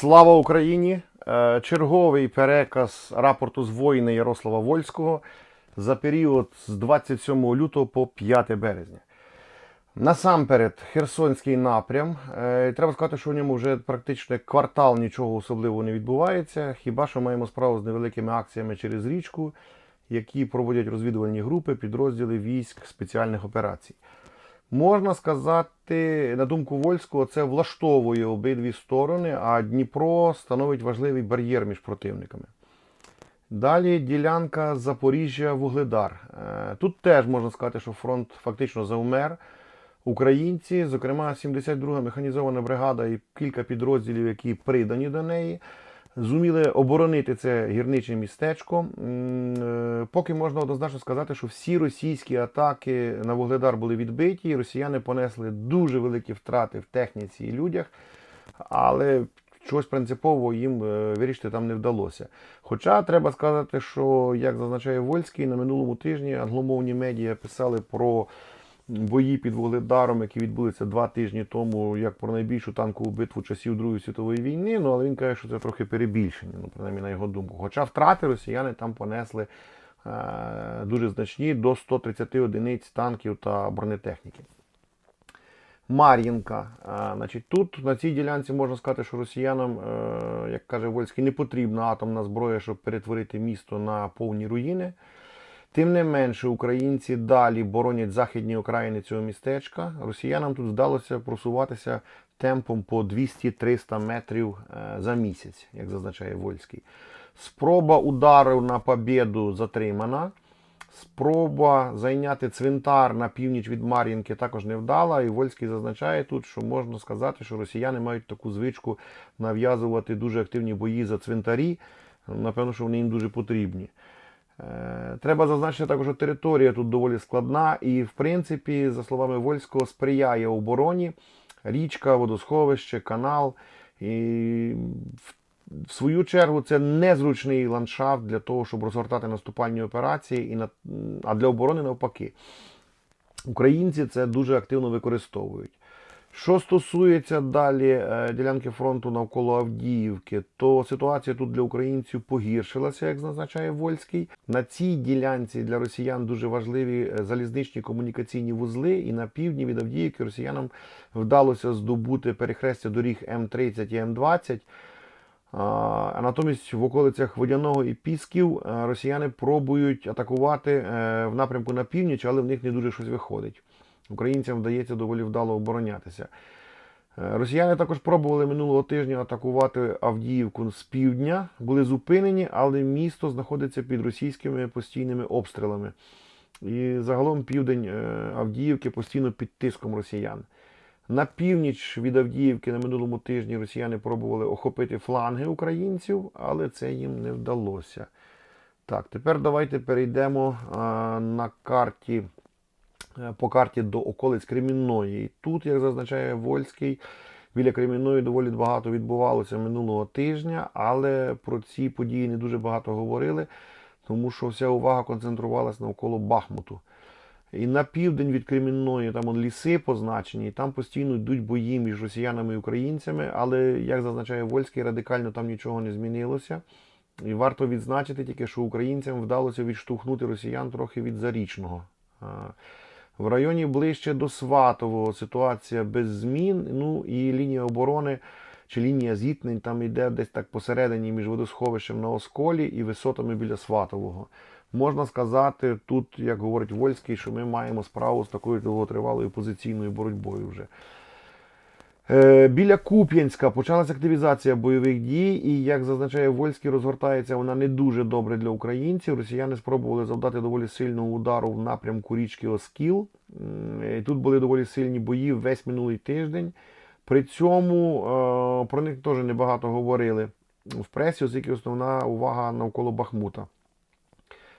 Слава Україні! Е, Черговий переказ рапорту з воїна Ярослава Вольського за період з 27 лютого по 5 березня. Насамперед, Херсонський напрям. Е, Треба сказати, що в ньому вже практично квартал нічого особливого не відбувається. Хіба що маємо справу з невеликими акціями через річку, які проводять розвідувальні групи, підрозділи військ спеціальних операцій. Можна сказати, на думку Вольського, це влаштовує обидві сторони, а Дніпро становить важливий бар'єр між противниками. Далі ділянка Запоріжжя-Вугледар. Е, Тут теж можна сказати, що фронт фактично завмер. Українці, зокрема 72-га механізована бригада і кілька підрозділів, які придані до неї, зуміли оборонити це гірниче містечко. Е, Поки можна однозначно сказати, що всі російські атаки на Вугледар були відбиті, і росіяни понесли дуже великі втрати в техніці і людях, але чогось принципового їм е, вирішити там не вдалося. Хоча треба сказати, що, як зазначає Вольський, на минулому тижні англомовні медіа писали про бої під Вугледаром, які відбулися два тижні тому, як про найбільшу танкову битву часів Другої світової війни. Ну але він каже, що це трохи перебільшення, ну принаймні на його думку. Хоча втрати росіяни там понесли е, дуже значні до 130 одиниць танків та бронетехніки. Мар'їнка. Е, Значить, тут на цій ділянці можна сказати, що росіянам, е, як каже Вольський, не потрібна атомна зброя, щоб перетворити місто на повні руїни. Тим не менше, українці далі боронять західні окраїни цього містечка. Росіянам тут вдалося просуватися темпом по 200-300 метрів е, за місяць, як зазначає Вольський. Спроба удару на побєду затримана. Спроба зайняти цвинтар на північ від Мар'їнки також не вдала. І Вольський зазначає тут, що можна сказати, що росіяни мають таку звичку нав'язувати дуже активні бої за цвинтарі. Напевно, що вони їм дуже потрібні. Е, Треба зазначити також, що територія тут доволі складна і, в принципі, за словами Вольського, сприяє обороні річка, водосховище, канал. І в свою чергу це незручний ландшафт для того, щоб розгортати наступальні операції, і на... а для оборони навпаки. Українці це дуже активно використовують. Що стосується далі е, ділянки фронту навколо Авдіївки, то ситуація тут для українців погіршилася, як зазначає Вольський. На цій ділянці для росіян дуже важливі е, залізничні комунікаційні вузли, і на півдні від Авдіївки росіянам вдалося здобути перехрестя доріг М30 і М20. А натомість в околицях Водяного і Пісків е, росіяни пробують атакувати в напрямку на північ, але в них не дуже щось виходить. Українцям вдається доволі вдало оборонятися. Е, Росіяни також пробували минулого тижня атакувати Авдіївку з півдня, були зупинені, але місто знаходиться під російськими постійними обстрілами. І загалом південь е, Авдіївки постійно під тиском росіян. На північ від Авдіївки на минулому тижні росіяни пробували охопити фланги українців, але це їм не вдалося. Так, тепер давайте перейдемо на карті, по карті до околиць Кремінної. Тут, як зазначає Вольський, біля Кремінної доволі багато відбувалося минулого тижня, але про ці події не дуже багато говорили, тому що вся увага концентрувалася навколо Бахмуту. І на південь від Кремінної там он, ліси позначені, і там постійно йдуть бої між росіянами і українцями, але, як зазначає Вольський, радикально там нічого не змінилося. І варто відзначити тільки, що українцям вдалося відштовхнути росіян трохи від зарічного. В районі ближче до Сватового ситуація без змін. Ну і лінія оборони чи лінія зіткнень там йде десь так посередині між водосховищем на Осколі і висотами біля Сватового. Можна сказати, тут, як говорить Вольський, що ми маємо справу з такою довготривалою позиційною боротьбою вже. Е, Біля Куп'янська почалася активізація бойових дій, і, як зазначає Вольський, розгортається вона не дуже добре для українців. Росіяни спробували завдати доволі сильного удару в напрямку річки Оскіл. Тут були доволі сильні бої весь минулий тиждень. При цьому е, про них теж небагато говорили в пресі, оскільки основна увага навколо Бахмута.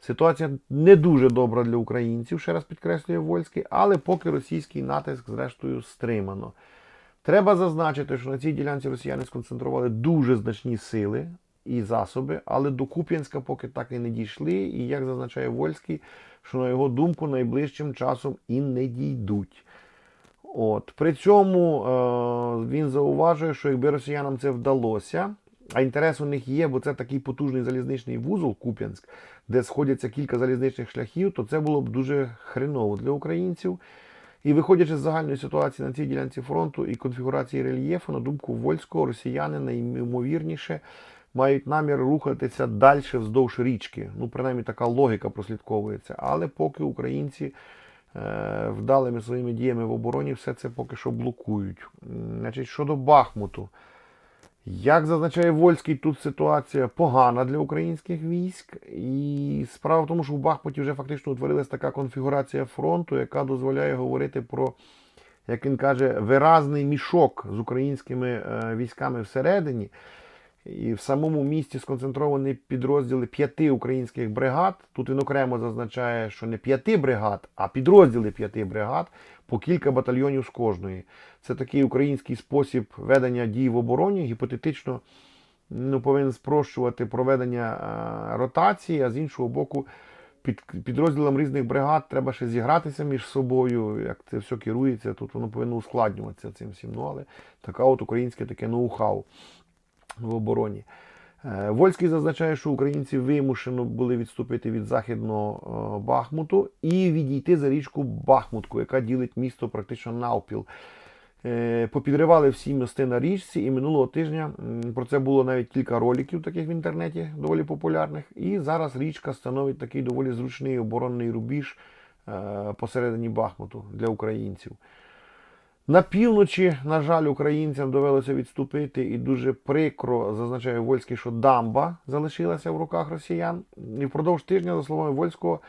Ситуація не дуже добра для українців, ще раз підкреслює Вольський, але поки російський натиск, зрештою, стримано. Треба зазначити, що на цій ділянці росіяни сконцентрували дуже значні сили і засоби, але до Куп'янська поки так і не дійшли. І як зазначає Вольський, що на його думку найближчим часом і не дійдуть. От. При цьому е, він зауважує, що якби росіянам це вдалося, а інтерес у них є, бо це такий потужний залізничний вузол Куп'янськ, де сходяться кілька залізничних шляхів, то це було б дуже хреново для українців. І виходячи з загальної ситуації на цій ділянці фронту і конфігурації рельєфу, на думку Вольського, росіяни найімовірніше мають намір рухатися далі вздовж річки. Ну, принаймні така логіка прослідковується. Але поки українці е, вдалими своїми діями в обороні все це поки що блокують. Значить, щодо Бахмуту. Як зазначає Вольський, тут ситуація погана для українських військ. І справа в тому, що в Бахмуті вже фактично утворилась така конфігурація фронту, яка дозволяє говорити про, як він каже, виразний мішок з українськими е, військами всередині. І в самому місті сконцентровані підрозділи п'яти українських бригад. Тут він окремо зазначає, що не п'яти бригад, а підрозділи п'яти бригад по кілька батальйонів з кожної. Це такий український спосіб ведення дій в обороні. Гіпотетично ну, повинен спрощувати проведення ротації, а з іншого боку, під підрозділам різних бригад треба ще зігратися між собою. Як це все керується, тут воно повинно ускладнюватися цим всім. Ну, але така от українське таке ноу-хау в обороні. Е, Вольський зазначає, що українці вимушено були відступити від західного е, Бахмуту і відійти за річку Бахмутку, яка ділить місто практично навпіл. Е, Попідривали всі мости на річці, і минулого тижня про це було навіть кілька роликів таких в інтернеті, доволі популярних. І зараз річка становить такий доволі зручний оборонний рубіж посередині Бахмуту для українців. На півночі, на жаль, українцям довелося відступити, і дуже прикро зазначає Вольський, що дамба залишилася в руках росіян. І впродовж тижня, за словами Вольського,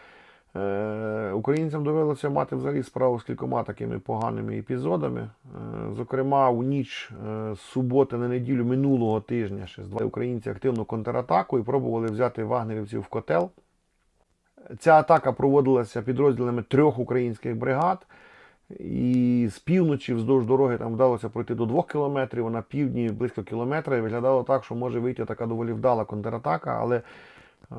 е, українцям довелося мати взагалі справу з кількома такими поганими епізодами. Е, Зокрема, у ніч е, з суботи на неділю минулого тижня ще два українці активну контратаку і пробували взяти вагнерівців в котел. Ця атака проводилася підрозділами трьох українських бригад. І з півночі вздовж дороги там вдалося пройти до двох кілометрів, а на півдні близько кілометра. І виглядало так, що може вийти така доволі вдала контратака, але е,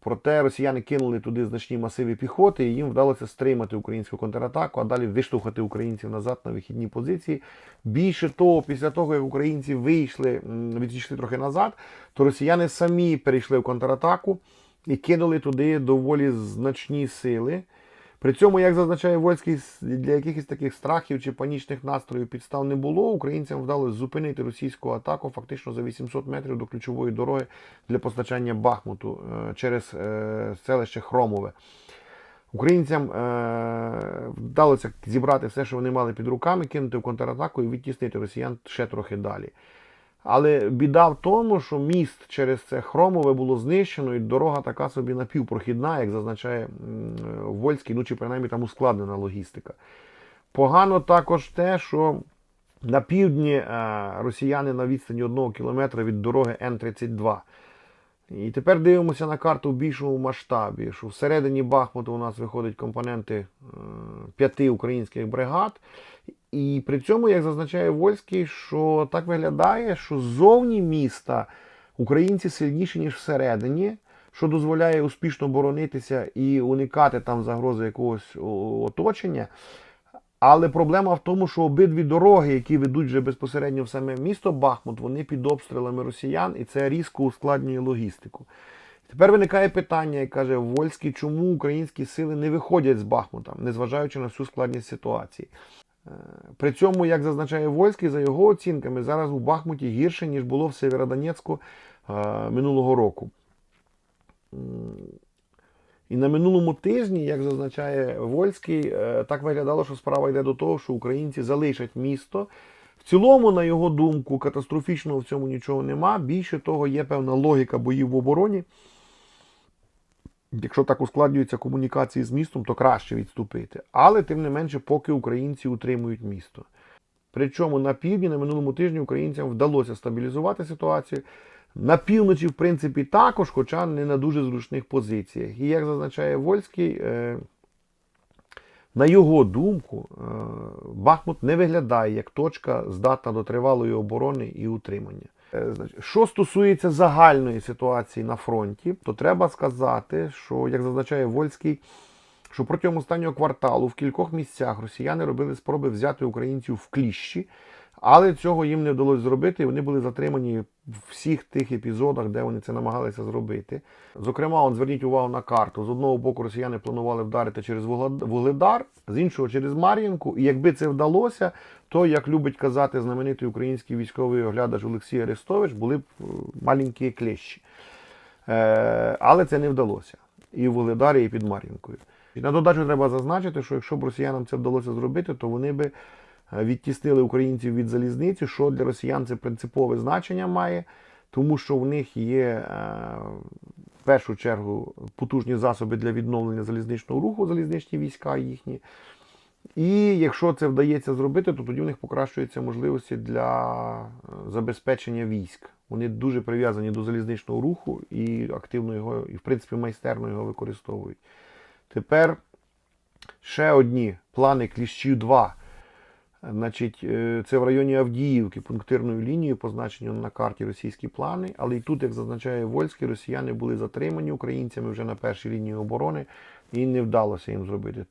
проте росіяни кинули туди значні масиви піхоти, і їм вдалося стримати українську контратаку, а далі виштовхати українців назад на вихідні позиції. Більше того, після того, як українці вийшли, відійшли трохи назад, то росіяни самі перейшли в контратаку і кинули туди доволі значні сили. При цьому, як зазначає Вольський, для якихось таких страхів чи панічних настроїв підстав не було. Українцям вдалося зупинити російську атаку фактично за 800 метрів до ключової дороги для постачання Бахмуту е, через е, селище Хромове. Українцям е, вдалося зібрати все, що вони мали під руками, кинути в контратаку і відтіснити росіян ще трохи далі. Але біда в тому, що міст через це хромове було знищено, і дорога така собі напівпрохідна, як зазначає Вольський, ну чи принаймні там ускладнена логістика. Погано також те, що на півдні е, росіяни на відстані одного кілометра від дороги Н-32. І тепер дивимося на карту в більшому масштабі, що всередині Бахмуту у нас виходять компоненти е, п'яти українських бригад. І при цьому, як зазначає Вольський, що так виглядає, що ззовні міста українці сильніші, ніж всередині, що дозволяє успішно боронитися і уникати там загрози якогось оточення. Але проблема в тому, що обидві дороги, які ведуть вже безпосередньо в саме місто Бахмут, вони під обстрілами росіян, і це різко ускладнює логістику. Тепер виникає питання, як каже Вольський, чому українські сили не виходять з Бахмута, незважаючи на всю складність ситуації. Е, При цьому, як зазначає Вольський, за його оцінками, зараз у Бахмуті гірше, ніж було в Северодонецьку е, минулого року. І на минулому тижні, як зазначає Вольський, е, так виглядало, що справа йде до того, що українці залишать місто. В цілому, на його думку, катастрофічного в цьому нічого нема. Більше того, є певна логіка боїв в обороні. Якщо так ускладнюються комунікації з містом, то краще відступити. Але тим не менше, поки українці утримують місто. Причому на півдні на минулому тижні українцям вдалося стабілізувати ситуацію. На півночі, в принципі, також, хоча не на дуже зручних позиціях. І як зазначає Вольський, е, на його думку, е, Бахмут не виглядає як точка, здатна до тривалої оборони і утримання. Е, Що стосується загальної ситуації на фронті, то треба сказати, що, як зазначає Вольський, що протягом останнього кварталу в кількох місцях росіяни робили спроби взяти українців в кліщі, але цього їм не вдалося зробити, і вони були затримані в всіх тих епізодах, де вони це намагалися зробити. Зокрема, он, зверніть увагу на карту. З одного боку росіяни планували вдарити через Вугледар, з іншого через Мар'їнку. І якби це вдалося, то, як любить казати знаменитий український військовий оглядач Олексій Арестович, були б е, маленькі клещі. Е, але це не вдалося. І в Вугледарі, і під Мар'їнкою. На додачу треба зазначити, що якщо б росіянам це вдалося зробити, то вони би відтіснили українців від залізниці, що для росіян це принципове значення має, тому що в них є е, в першу чергу потужні засоби для відновлення залізничного руху, залізничні війська їхні. І якщо це вдається зробити, то тоді в них покращуються можливості для е, забезпечення військ. Вони дуже прив'язані до залізничного руху і активно його, і в принципі майстерно його використовують. Тепер ще одні плани Кліщів 2. Значить, е, це в районі Авдіївки, пунктирною лінією, позначені на карті російські плани. Але і тут, як зазначає Вольський, росіяни були затримані українцями вже на першій лінії оборони, і не вдалося їм зробити.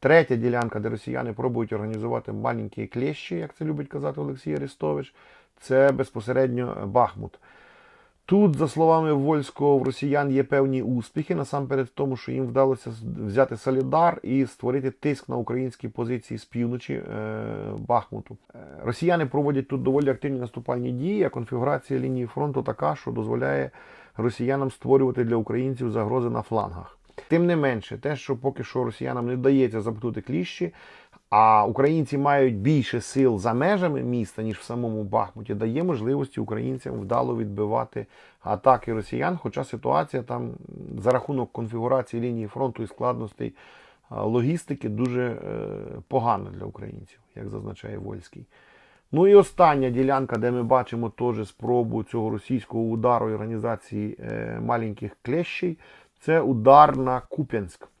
Третя ділянка, де росіяни пробують організувати маленькі клещі, як це любить казати Олексій Арестович, це безпосередньо Бахмут. Тут, за словами Вольського, в росіян є певні успіхи, насамперед в тому, що їм вдалося взяти Солідар і створити тиск на українські позиції з півночі е, Бахмуту. Е, Росіяни проводять тут доволі активні наступальні дії, а конфігурація лінії фронту така, що дозволяє росіянам створювати для українців загрози на флангах. Тим не менше, те, що поки що росіянам не вдається замкнути кліщі, а українці мають більше сил за межами міста, ніж в самому Бахмуті, дає можливості українцям вдало відбивати атаки росіян. Хоча ситуація там за рахунок конфігурації лінії фронту і складностей логістики дуже е, погана для українців, як зазначає Вольський. Ну і остання ділянка, де ми бачимо теж спробу цього російського удару і організації е, маленьких клещей, це удар на Куп'янськ.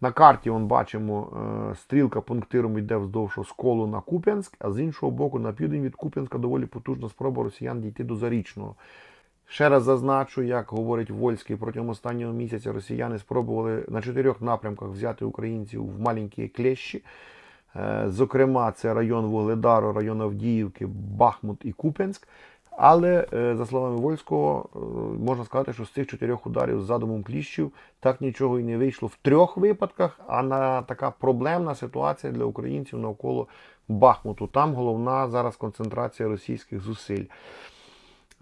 На карті вон бачимо, е, стрілка пунктиром йде вздовж сколу на Куп'янськ, а з іншого боку, на південь від Куп'янська доволі потужна спроба росіян дійти до Зарічного. Ще раз зазначу, як говорить Вольський, протягом останнього місяця росіяни спробували на чотирьох напрямках взяти українців в маленькі клещі. Е, Зокрема, це район Вугледару, район Авдіївки, Бахмут і Куп'янськ. Але, е, за словами Вольського, е, можна сказати, що з цих чотирьох ударів з задумом кліщів так нічого і не вийшло в трьох випадках, а на така проблемна ситуація для українців навколо Бахмуту. Там головна зараз концентрація російських зусиль.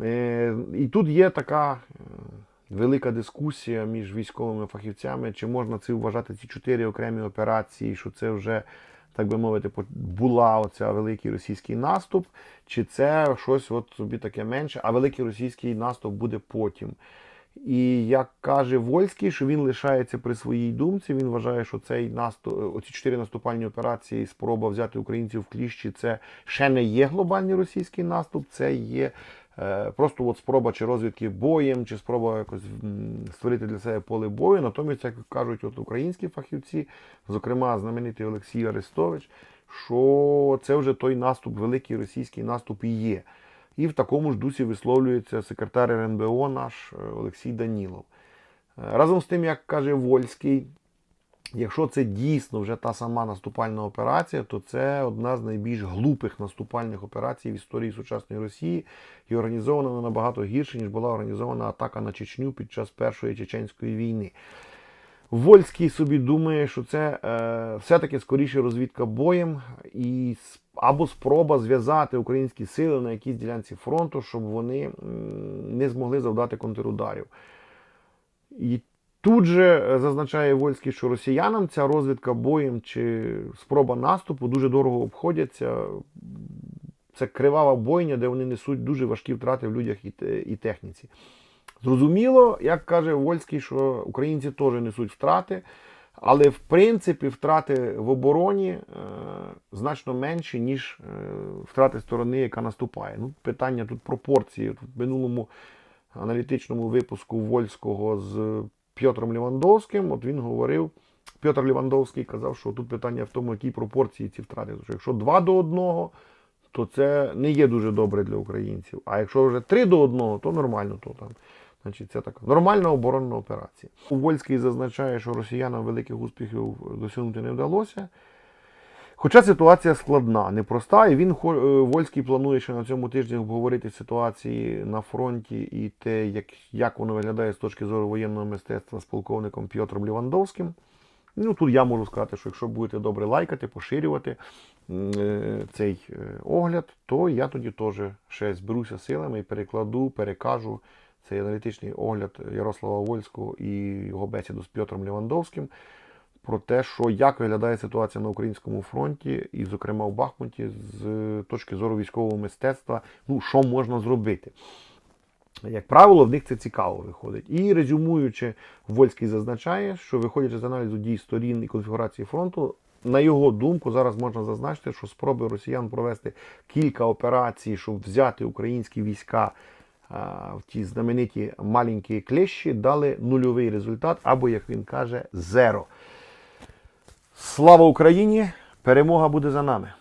Е, І тут є така велика дискусія між військовими фахівцями, чи можна це вважати ці чотири окремі операції, що це вже, так би мовити, була оця великий російський наступ, чи це щось от собі таке менше, а великий російський наступ буде потім. І як каже Вольський, що він лишається при своїй думці, він вважає, що цей наступ, оці чотири наступальні операції, спроба взяти українців в кліщі, це ще не є глобальний російський наступ, це є просто от спроба чи розвідки боєм, чи спроба якось створити для себе поле бою. Натомість, як кажуть от українські фахівці, зокрема знаменитий Олексій Арестович, що це вже той наступ, великий російський наступ і є. І в такому ж дусі висловлюється секретар РНБО наш е, Олексій Данілов. Е, Разом з тим, як каже Вольський, якщо це дійсно вже та сама наступальна операція, то це одна з найбільш глупих наступальних операцій в історії сучасної Росії і організована набагато гірше, ніж була організована атака на Чечню під час Першої чеченської війни. Вольський собі думає, що це е, все-таки скоріше розвідка боєм і або спроба зв'язати українські сили на якійсь ділянці фронту, щоб вони не змогли завдати контрударів. І тут же е, зазначає Вольський, що росіянам ця розвідка боєм чи спроба наступу дуже дорого обходяться. Це кривава бойня, де вони несуть дуже важкі втрати в людях і, техніці. Зрозуміло, як каже Вольський, що українці теж несуть втрати, але в принципі втрати в обороні е, значно менші, ніж е, втрати сторони, яка наступає. Ну, питання тут пропорції. В минулому аналітичному випуску Вольського з Пьотром Лівандовським, от він говорив, Пьотр Лівандовський казав, що тут питання в тому, які пропорції ці втрати. Тому що якщо 2 до 1, то це не є дуже добре для українців. А якщо вже 3 до 1, то нормально, то там Значить, це така нормальна оборонна операція. Вольський зазначає, що росіянам великих успіхів досягнути не вдалося. Хоча ситуація складна, непроста, і він е, Вольський планує ще на цьому тижні обговорити ситуації на фронті і те, як, як воно виглядає з точки зору воєнного мистецтва з полковником Пьотром Лівандовським. Ну, тут я можу сказати, що якщо будете добре лайкати, поширювати е, цей е, огляд, то я тоді теж ще зберуся силами і перекладу, перекажу цей аналітичний огляд Ярослава Вольського і його бесіду з Пьотром Лівандовським про те, що як виглядає ситуація на українському фронті, і, зокрема, в Бахмуті, з точки зору військового мистецтва, ну, що можна зробити. Як правило, в них це цікаво виходить. І резюмуючи, Вольський зазначає, що виходячи з аналізу дій сторін і конфігурації фронту, на його думку, зараз можна зазначити, що спроби росіян провести кілька операцій, щоб взяти українські війська в ті знамениті маленькі клещі, дали нульовий результат, або, як він каже, зеро. Слава Україні! Перемога буде за нами!